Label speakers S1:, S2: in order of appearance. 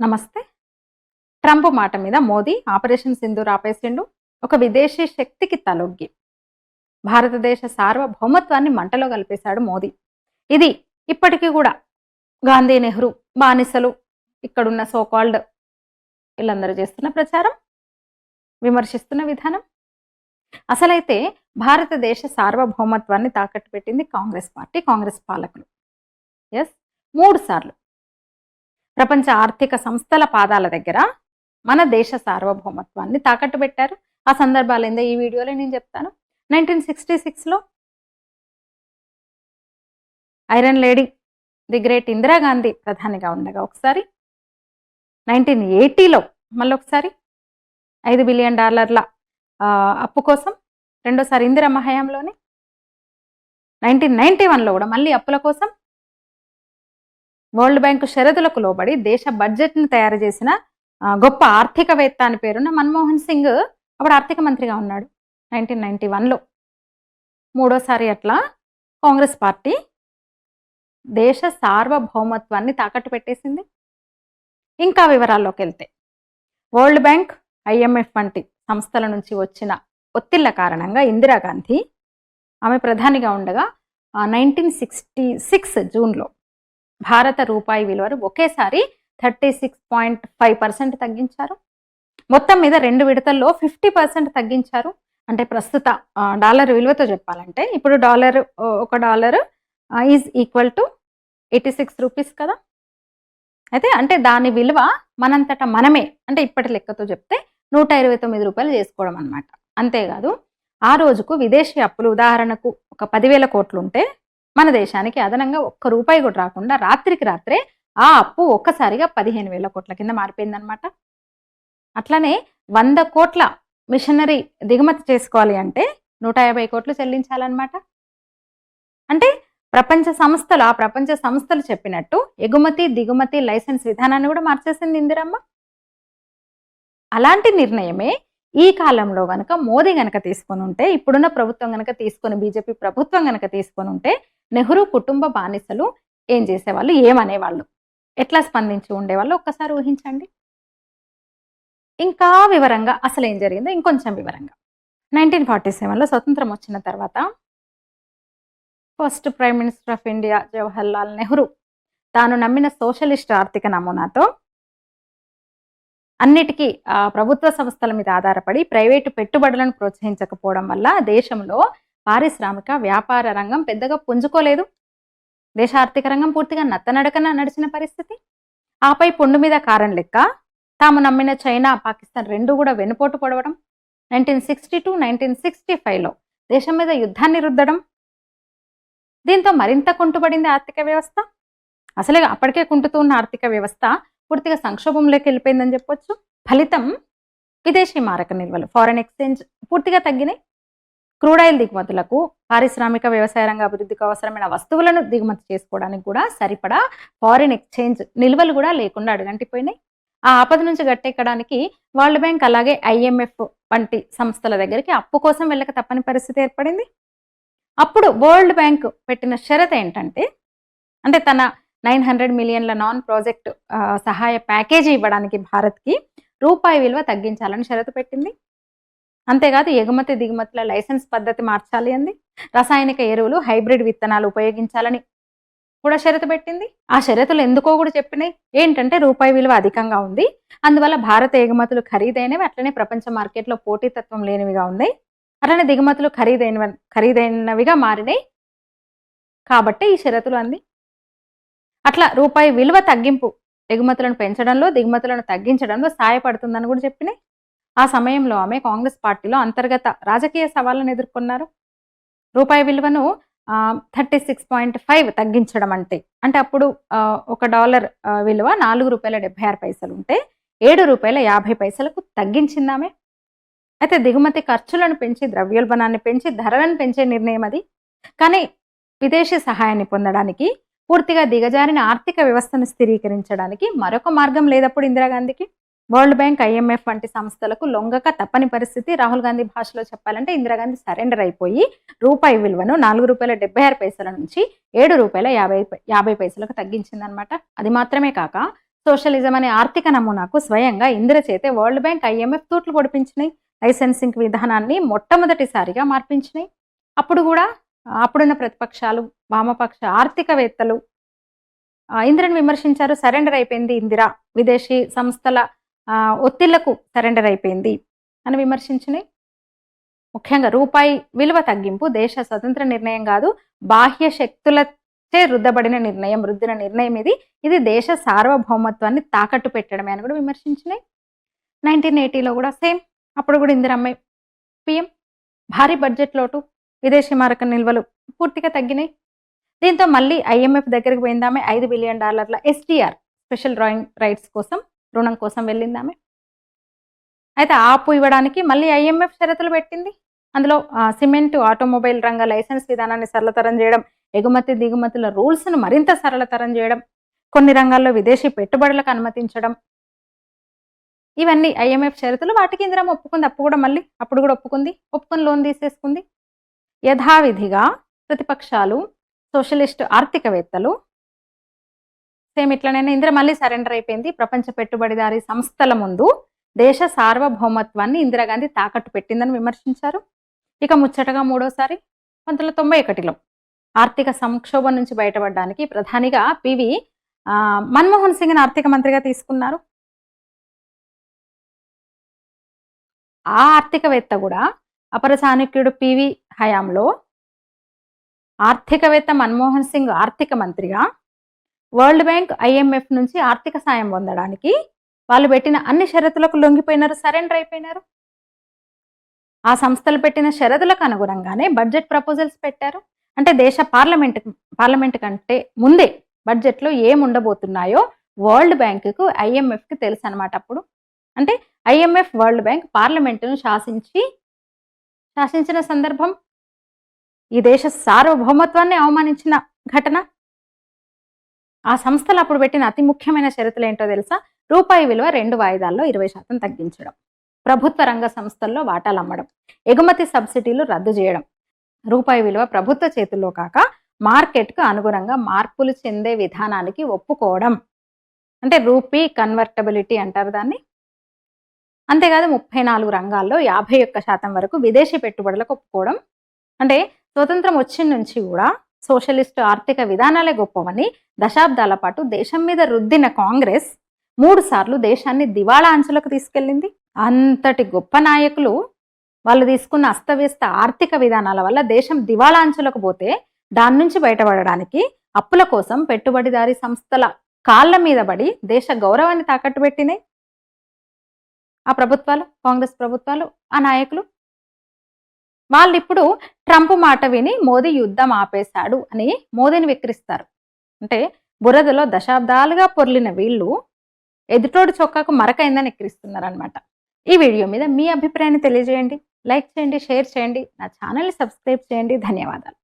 S1: నమస్తే. ట్రంప్ మాట మీద మోదీ ఆపరేషన్ సింధూర్ ఆపేసిండు. ఒక విదేశీ శక్తికి తలొగ్గి. భారతదేశ సార్వభౌమత్వాన్ని మంటలో కలిపేశాడు మోదీ. ఇది ఇప్పటికీ కూడా గాంధీ నెహ్రూ బానిసలు. ఇక్కడున్న సోకాల్డ్ వీళ్ళందరూ చేస్తున్న ప్రచారం. విమర్శిస్తున్న విధానం? అసలైతే భారతదేశ సార్వభౌమత్వాన్ని తాకట్టు పెట్టింది కాంగ్రెస్ పార్టీ కాంగ్రెస్ పాలకులు. ఎస్ మూడు సార్లు. ప్రపంచ ఆర్థిక సంస్థల పాదాల దగ్గర మన దేశ సార్వభౌమత్వాన్ని తాకట్టు పెట్టారు ఆ సందర్భాలు ఏందో ఈ వీడియోలో నేను చెప్తాను. నైన్టీన్ సిక్స్టీ సిక్స్లో iron lady the great Indira Gandhi ప్రధానిగా ఉండగా ఒకసారి. నైన్టీన్ ఎయిటీలో మళ్ళీ ఒకసారి ఐదు బిలియన్ డాలర్ల అప్పు కోసం రెండోసారి ఇందిరమ్మ హయాంలోనే నైన్టీన్ నైన్టీ వన్లో కూడా మళ్ళీ అప్పుల కోసం వరల్డ్ బ్యాంకు షరతులకు లోబడి దేశ బడ్జెట్ను తయారు చేసిన గొప్ప ఆర్థికవేత్త అని పేరున్న మన్మోహన్ సింగ్ అప్పుడు ఆర్థిక మంత్రిగా ఉన్నాడు నైన్టీన్ నైన్టీ వన్లో. మూడోసారి అట్లా కాంగ్రెస్ పార్టీ దేశ సార్వభౌమత్వాన్ని తాకట్టు పెట్టేసింది. ఇంకా వివరాల్లోకి వెళ్తే వరల్డ్ బ్యాంక్ ఐఎంఎఫ్ వంటి సంస్థల నుంచి వచ్చిన ఒత్తిళ్ళ కారణంగా ఇందిరాగాంధీ ఆమె ప్రధానిగా ఉండగా నైన్టీన్ సిక్స్టీ సిక్స్ జూన్లో భారత రూపాయి విలువను ఒకేసారి thirty six point five percent తగ్గించారు. మొత్తం మీద రెండు విడతల్లో ఫిఫ్టీ పర్సెంట్ తగ్గించారు. అంటే ప్రస్తుత డాలర్ విలువతో చెప్పాలంటే ఇప్పుడు డాలర్ ఒక dollar is equal to eighty six rupees కదా. అయితే అంటే దాని విలువ మనంతట మనమే అంటే ఇప్పటి లెక్కతో చెప్తే నూట ఇరవై తొమ్మిది రూపాయలు చేసుకోవడం అనమాట అంతేకాదు ఆ రోజుకు విదేశీ అప్పులు ఉదాహరణకు ఒక పదివేల కోట్లు ఉంటే మన దేశానికి అదనంగా ఒక్క రూపాయి కూడా రాకుండా రాత్రికి రాత్రే ఆ అప్పు ఒక్కసారిగా పదిహేను వేల కోట్ల కింద మారిపోయిందనమాట అట్లనే వంద కోట్ల మిషనరీ దిగుమతి చేసుకోవాలి అంటే నూట యాభై కోట్లు చెల్లించాలన్నమాట. అంటే ప్రపంచ సంస్థలు ఆ ప్రపంచ సంస్థలు చెప్పినట్టు ఎగుమతి దిగుమతి లైసెన్స్ విధానాన్ని కూడా మార్చేసింది ఇందిరమ్మ. అలాంటి నిర్ణయమే ఈ కాలంలో గనక మోదీ గనక తీసుకొని ఉంటే ఇప్పుడున్న ప్రభుత్వం గనక తీసుకొని బీజేపీ ప్రభుత్వం గనక తీసుకొని ఉంటే నెహ్రూ కుటుంబ బానిసలు ఏం చేసేవాళ్ళు? ఏమనేవాళ్ళు? ఎట్లా స్పందించి ఉండేవాళ్ళు? ఒక్కసారి ఊహించండి. ఇంకా వివరంగా అసలు ఏం జరిగిందో ఇంకొంచెం వివరంగా. నైన్టీన్ ఫార్టీ సెవెన్లో స్వతంత్రం వచ్చిన తర్వాత first prime minister of India Jawaharlal Nehru తాను నమ్మిన సోషలిస్ట్ ఆర్థిక నమూనాతో అన్నిటికీ ఆ, ప్రభుత్వ సంస్థల మీద ఆధారపడి ప్రైవేటు పెట్టుబడులను ప్రోత్సహించకపోవడం వల్ల దేశంలో పారిశ్రామిక వ్యాపార రంగం పెద్దగా పుంజుకోలేదు. దేశ ఆర్థిక రంగం పూర్తిగా నత్తనడకన నడిచిన పరిస్థితి. ఆపై పొండు మీద కారణం లెక్క తాము నమ్మిన చైనా పాకిస్తాన్ రెండు కూడా వెనుపోటు పొడవడం. Nineteen sixty two nineteen sixty ఫైవ్లో దేశం మీద యుద్ధాన్ని రుద్దడం. దీంతో మరింత కుంటుపడింది ఆర్థిక వ్యవస్థ. అసలే అప్పటికే కుంటుతూ ఉన్న ఆర్థిక వ్యవస్థ పూర్తిగా సంక్షోభంలోకి వెళ్ళిపోయిందని చెప్పొచ్చు. ఫలితం విదేశీ మారక నిల్వలు ఫారెన్ ఎక్స్చేంజ్ పూర్తిగా తగ్గినాయి. క్రూడాయిల్ దిగుమతులకు పారిశ్రామిక వ్యవసాయ రంగ అభివృద్ధికి అవసరమైన వస్తువులను దిగుమతి చేసుకోవడానికి కూడా సరిపడా ఫారిన్ ఎక్స్చేంజ్ నిల్వలు కూడా లేకుండా అడుగంటిపోయినాయి. ఆ ఆపద నుంచి గట్టెక్కడానికి వరల్డ్ బ్యాంక్ అలాగే ఐఎంఎఫ్ వంటి సంస్థల దగ్గరికి అప్పు కోసం వెళ్ళక తప్పని పరిస్థితి ఏర్పడింది. అప్పుడు వరల్డ్ బ్యాంక్ పెట్టిన షరత్ ఏంటంటే అంటే తన నైన్ హండ్రెడ్ మిలియన్ల నాన్ ప్రాజెక్ట్ సహాయ ప్యాకేజీ ఇవ్వడానికి భారత్కి రూపాయి విలువ తగ్గించాలని షరతు పెట్టింది. అంతేకాదు ఎగుమతి దిగుమతుల లైసెన్స్ పద్ధతి మార్చాలి అంది. రసాయనిక ఎరువులు హైబ్రిడ్ విత్తనాలు ఉపయోగించాలని కూడా షరతు పెట్టింది. ఆ షరతులు ఎందుకో కూడా చెప్పినాయి. ఏంటంటే రూపాయి విలువ అధికంగా ఉంది. అందువల్ల భారత ఎగుమతులు ఖరీదైనవి అట్లనే ప్రపంచ మార్కెట్లో పోటీతత్వం లేనివిగా ఉన్నాయి. అట్లనే దిగుమతులు ఖరీదైన ఖరీదైనవిగా మారినాయి. కాబట్టి ఈ షరతులు అంది. అట్లా రూపాయి విలువ తగ్గింపు ఎగుమతులను పెంచడంలో దిగుమతులను తగ్గించడంలో సహాయపడుతుందని కూడా చెప్పినాయి. ఆ సమయంలో ఆమె కాంగ్రెస్ పార్టీలో అంతర్గత రాజకీయ సవాళ్ళను ఎదుర్కొన్నారు. రూపాయి విలువను థర్టీ సిక్స్ పాయింట్ ఫైవ్ తగ్గించడం అంటే అంటే అప్పుడు ఒక డాలర్ విలువ నాలుగు రూపాయల డెబ్బై ఆరు పైసలు ఉంటే ఏడు రూపాయల యాభై పైసలకు తగ్గించింది అయితే దిగుమతి ఖర్చులను పెంచి ద్రవ్యోల్బణాన్ని పెంచి ధరలను పెంచే నిర్ణయం అది. కానీ విదేశీ సహాయాన్ని పొందడానికి పూర్తిగా దిగజారిన ఆర్థిక వ్యవస్థను స్థిరీకరించడానికి మరొక మార్గం లేదప్పుడు ఇందిరాగాంధీకి? వరల్డ్ బ్యాంక్ ఐఎంఎఫ్ వంటి సంస్థలకు లొంగక తప్పని పరిస్థితి రాహుల్ గాంధీ భాషలో చెప్పాలంటే ఇందిరాగాంధీ సరెండర్ అయిపోయి రూపాయి విలువను నాలుగు రూపాయల డెబ్బై ఆరు పైసల నుంచి ఏడు రూపాయల యాభై యాభై పైసలకు తగ్గించిందనమాట అది మాత్రమే కాక సోషలిజం అనే ఆర్థిక నమూనాకు స్వయంగా ఇందిర చేతే వరల్డ్ బ్యాంక్ ఐఎంఎఫ్ తూట్లు పొడిపించినాయి. లైసెన్సింగ్ విధానాన్ని మొట్టమొదటిసారిగా మార్పించినాయి. అప్పుడు కూడా అప్పుడున్న ప్రతిపక్షాలు వామపక్ష ఆర్థికవేత్తలు ఆ, ఇందిరను విమర్శించారు సరెండర్ అయిపోయింది ఇందిర. విదేశీ సంస్థల ఆ, ఒత్తిళ్ళకు సరెండర్ అయిపోయింది అని విమర్శించినాయి ముఖ్యంగా రూపాయి విలువ తగ్గింపు దేశ స్వతంత్ర నిర్ణయం కాదు బాహ్య శక్తులచే రుద్దబడిన నిర్ణయం రుద్దిన నిర్ణయం ఇది. ఇది దేశ సార్వభౌమత్వాన్ని తాకట్టు పెట్టడమే అని కూడా విమర్శించినాయి నైన్టీన్ ఎయిటీలో కూడా సేమ్. అప్పుడు కూడా ఇందిరమ్మ పిఎం భారీ బడ్జెట్ లోటు విదేశీ మారక నిల్వలు పూర్తిగా తగ్గినాయి. దీంతో మళ్ళీ ఐఎంఎఫ్ దగ్గరికి పోయిందామే ఐదు బిలియన్ డాలర్ల ఎస్టీఆర్ స్పెషల్ డ్రాయింగ్ రైట్స్ కోసం రుణం కోసం వెళ్ళిందామె అయితే ఆపు ఇవ్వడానికి మళ్ళీ ఐఎంఎఫ్ షరతులు పెట్టింది. అందులో సిమెంట్ ఆటోమొబైల్ రంగ లైసెన్స్ విధానాన్ని సరళతరం చేయడం ఎగుమతి దిగుమతుల రూల్స్ను మరింత సరళతరం చేయడం కొన్ని రంగాల్లో విదేశీ పెట్టుబడులకు అనుమతించడం. ఇవన్నీ ఐఎంఎఫ్ షరతులు వాటికి ఇందిరా ఒప్పుకుంది. అప్పు కూడా మళ్ళీ అప్పుడు కూడా ఒప్పుకుంది. ఒప్పుకొని లోన్ తీసేసుకుంది. యథావిధిగా ప్రతిపక్షాలు సోషలిస్ట్ ఆర్థికవేత్తలు సేమ్ ఇట్లనైనా ఇందిర మళ్ళీ సరెండర్ అయిపోయింది. ప్రపంచ పెట్టుబడిదారీ సంస్థల ముందు దేశ సార్వభౌమత్వాన్ని ఇందిరాగాంధీ తాకట్టు పెట్టిందని విమర్శించారు. ఇక ముచ్చటగా మూడోసారి పంతొమ్మిది వందల తొంభై ఒకటిలో ఆర్థిక సంక్షోభం నుంచి బయటపడడానికి ప్రధానిగా పివి మన్మోహన్ సింగ్ని ఆర్థిక మంత్రిగా తీసుకున్నారు. ఆ ఆర్థికవేత్త కూడా అపర చాణక్యుడు పివి హయాంలో ఆర్థికవేత్త మన్మోహన్ సింగ్ ఆర్థిక మంత్రిగా వరల్డ్ బ్యాంక్ ఐఎంఎఫ్ నుంచి ఆర్థిక సాయం పొందడానికి వాళ్ళు పెట్టిన అన్ని షరతులకు లొంగిపోయినారు సరెండర్ అయిపోయినారు. ఆ సంస్థలు పెట్టిన షరతులకు అనుగుణంగానే బడ్జెట్ ప్రపోజల్స్ పెట్టారు. అంటే దేశ పార్లమెంట్ పార్లమెంట్ కంటే ముందే బడ్జెట్లో ఏం ఉండబోతున్నాయో వరల్డ్ బ్యాంకుకు ఐఎంఎఫ్కి తెలుసు అనమాట అప్పుడు. అంటే ఐఎంఎఫ్ వరల్డ్ బ్యాంక్ పార్లమెంటును శాసించి శాసించిన సందర్భం? ఈ దేశ సార్వభౌమత్వాన్ని అవమానించిన ఘటన? ఆ సంస్థలు అప్పుడు పెట్టిన అతి ముఖ్యమైన షరతులు ఏంటో తెలుసా? రూపాయి విలువ రెండు వాయిదాల్లో ఇరవై శాతం తగ్గించడం ప్రభుత్వ రంగ సంస్థల్లో వాటాలు అమ్మడం ఎగుమతి సబ్సిడీలు రద్దు చేయడం. రూపాయి విలువ ప్రభుత్వ చేతుల్లో కాక మార్కెట్కు అనుగుణంగా మార్పులు చెందే విధానానికి ఒప్పుకోవడం. అంటే రూపీ కన్వర్టబిలిటీ అంటారు దాన్ని? అంతేకాదు ముప్పై నాలుగు రంగాల్లో యాభై ఒక్క శాతం వరకు విదేశీ పెట్టుబడులకు ఒప్పుకోవడం. అంటే స్వతంత్రం వచ్చిన నుంచి కూడా సోషలిస్ట్ ఆర్థిక విధానాలే గొప్పవని దశాబ్దాల పాటు దేశం మీద రుద్దిన కాంగ్రెస్ మూడు సార్లు దేశాన్ని దివాళా అంచులకు తీసుకెళ్ళింది. అంతటి గొప్ప నాయకులు వాళ్ళు తీసుకున్న అస్తవ్యస్త ఆర్థిక విధానాల వల్ల దేశం దివాళా అంచులకు పోతే దాని నుంచి బయటపడడానికి అప్పుల కోసం పెట్టుబడిదారీ సంస్థల కాళ్ళ మీద పడి దేశ గౌరవాన్ని తాకట్టు పెట్టినాయి. ఆ ప్రభుత్వాలు కాంగ్రెస్ ప్రభుత్వాలు ఆ నాయకులు. వాళ్ళు ఇప్పుడు ట్రంప్ మాట విని మోదీ యుద్ధం ఆపేశాడు అని మోదీని విక్రిస్తారు అంటే బురదలో దశాబ్దాలుగా పొర్లిన వీళ్ళు ఎదుటోడు చొక్కాకు మరకైందని ఎక్కిరిస్తున్నారు అనమాట ఈ వీడియో మీద మీ అభిప్రాయాన్ని తెలియజేయండి. లైక్ చేయండి షేర్ చేయండి. నా ఛానల్ని సబ్స్క్రైబ్ చేయండి. ధన్యవాదాలు.